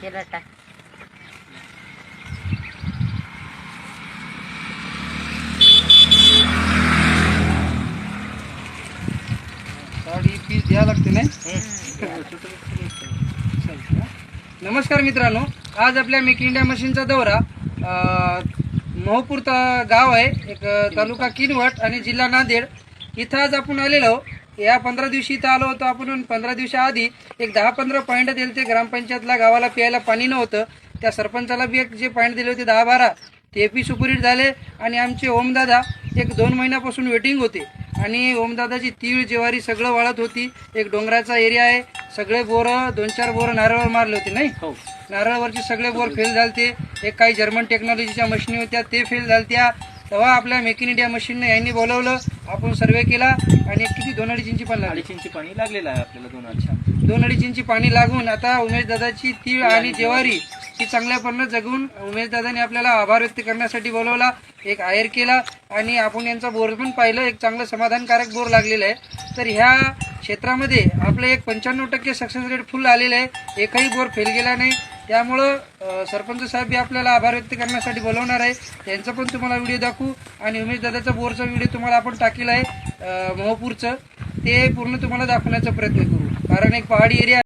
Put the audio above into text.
केलं टाक साडी पीस द्यावं लागते नाही? नमस्कार मित्रांनो आज आपल्या मेक इंडिया मशीनचा दौरा मोहपूर गाव आहे एक तालुका किनवट आणि जिल्हा नांदेड. इथं आज आपण आलेलो या पंधरा दिवशी इथं आलो होतो आपण. पंधरा दिवसाआधी एक दहा पंधरा पॉईंट दिले ते ग्रामपंचायतला गावाला प्यायला पाणी नव्हतं. त्या सरपंचाला बी एक जे पॉईंट दिले होते दहा बारा ते बी सुपरहिट झाले. आणि आमचे ओमदादा एक दोन महिन्यापासून वेटिंग होते. आणि ओमदादाची तीळ ज्वारी सगळं वाळत होती. एक डोंगराचा एरिया आहे. सगळे बोरं दोन चार बोरं नारळावर मारले होते नाही? हो. नारळावरचे सगळे बोर फेल झालते. एक काही जर्मन टेक्नॉलॉजीच्या मशिनी होत्या ते फेल झालत्या. तेव्हा आपल्या मेक इन इंडिया मशीनने यांनी बोलवलं आपण सर्वे केला आणि एक किती दोन अडीच इंची पण लागली. अडीच इंची पाणी लागलेलं आहे आपल्याला दोन अच्छा दोन अडीच इंची पाणी लागून आता उमेश दादाची तीळ आणि ज्वारी ही चांगल्यापणे जगून उमेश दादाने आपल्याला आभार व्यक्त करण्यासाठी बोलवला एक आयर केला आणि आपण यांचा बोर पण पाहिलं एक चांगलं समाधानकारक बोर लागलेलं आहे. तर ह्या क्षेत्रामध्ये आपलं एक पंच्याण्णव टक्के सक्सेस रेट फुल आलेलं आहे. एकही बोर फेल गेला नाही. त्यामुळं सरपंच साहेब बी आपल्याला आभार व्यक्त करण्यासाठी बोलवणार आहे. त्यांचा पण तुम्हाला व्हिडिओ दाखवू आणि उमेश दादाचा बोरचा व्हिडिओ तुम्हाला आपण टाकेला आहे मोहपूरचं. ते पूर्ण तुम्हाला दाखवण्याचा प्रयत्न करू. कारण एक पहाडी एरिया